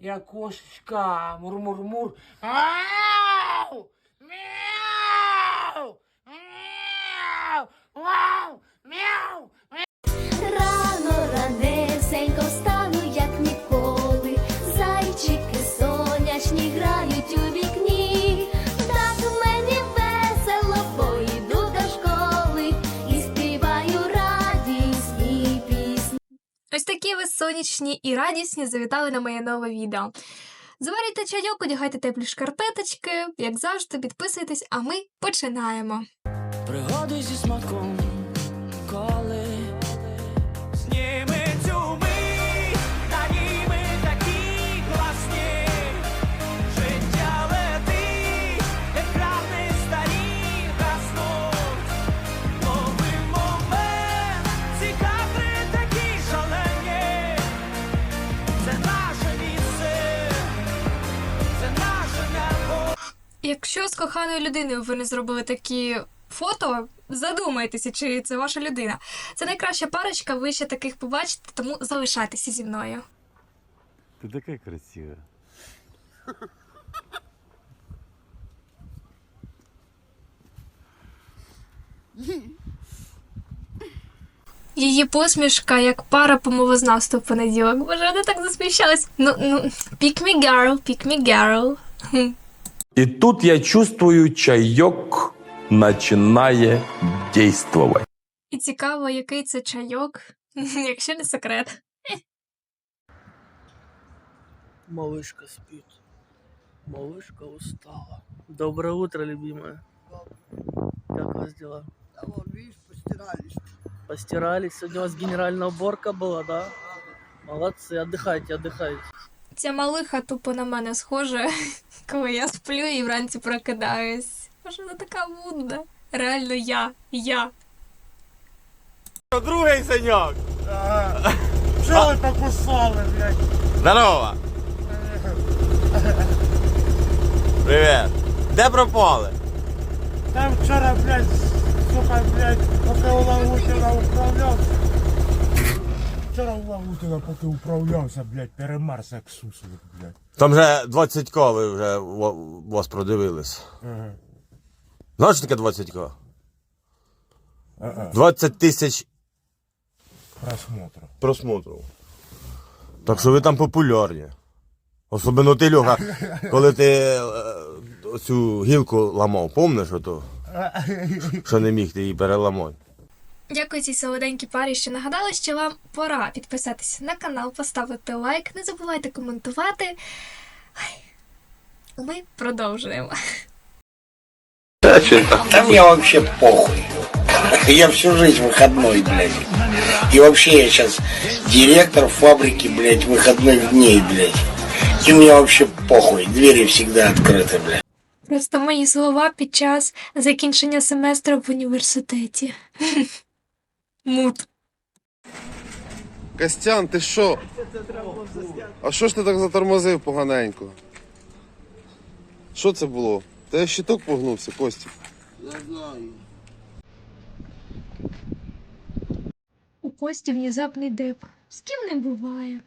E a cosca, murmur, murmur. Miau! Miau! Miau! Au! Сонячні і радісні завітали на моє нове відео. Заварюйте чайок, одягайте теплі шкарпеточки, як завжди, підписуйтесь, а ми починаємо. Пригоди зі смаком, Якщо з коханою людиною ви не зробили такі фото, задумайтеся, чи це ваша людина. Це найкраща парочка, ви ще таких побачите, тому залишайтеся зі мною. Ты такая красивая. Її посмішка, як пара по мовознавству в понеділок. Боже, вони так засміщались. Ну, ну, pick me girl, pick me girl. И тут я чувствую, чаек начинает действовать. І цікаво, який це чайок, якщо не секрет. Малышка спит. Малышка устала. Доброе утро, любимая. Как у вас дела? А вон, видишь, постирались. Постирались. Сегодня у вас генеральная уборка была, да? Молодцы, отдыхайте, отдыхайте. Ця малиха тупо на мене схожа, коли я сплю і вранці прокидаюсь. Боже, вона така мудна. Реально я, я. Другий саньок. Що ви покусали, блядь? Здорово. Привіт. Де пропали? Там вчора, блядь, сука, блядь, поки Улавутина управлявся. Вчора Улавутина поки управлявся, блядь, перемерз як суслик, блядь. Там вже 20 ко ви вже вас продивились. Ага. Знаєш, що таке 20 ко? Ага. 20 тисяч Просмотру. просмотрів. Так що ви там популярні. Особливо ти, Льоха, коли ти е, цю гілку ламав, помниш ото? Що не міг ти її переламати. Дякую цій солоденькій парі, що нагадали, що вам пора підписатися на канал, поставити лайк, не забувайте коментувати. Ай. Ми продовжуємо. Да мне вообще похуй. Я всю жизнь выходной, блядь. И вообще я сейчас директор фабрики, блядь, выходных дней, блядь. И мне вообще похуй. Двери всегда открыты, блядь. Просто мої слова під час закінчення семестру в університеті. Мут. Костян, ти що? А що ж ти так затормозив поганенько? Що це було? Та я щиток погнувся, Костік. У Кості внезапний деп. З ким не буває.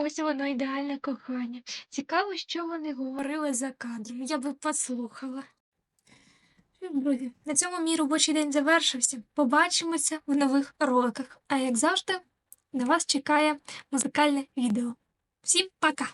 Ось воно ідеальне кохання. Цікаво, що вони говорили за кадром. Я би послухала. Друзі, на цьому мій робочий день завершився. Побачимося в нових роликах. А як завжди, на вас чекає музикальне відео. Всім пока!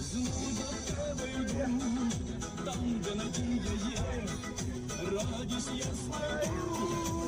Знову до тебе йду, там, де надія є, радість я знайду.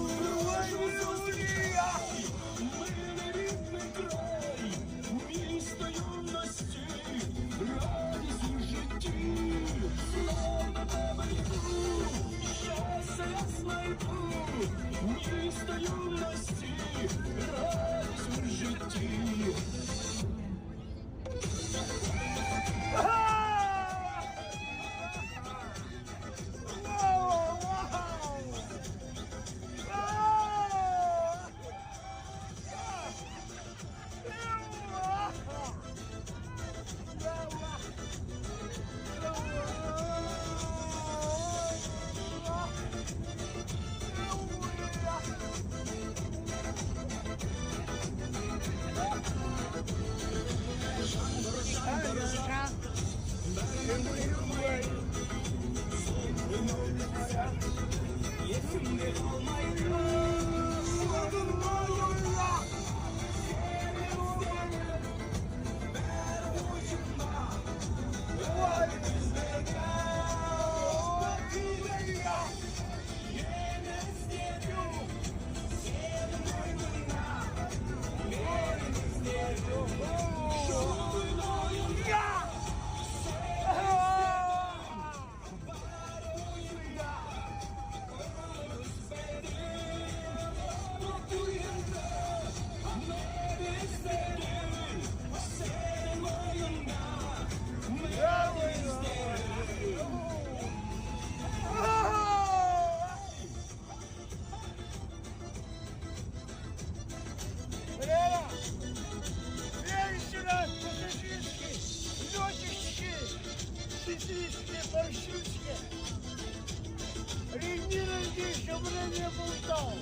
Рівні ноги, щоб я не болтал.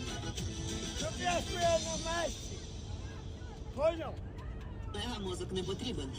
Щоб я стоял на місці. Понял? Мозок не потрібен.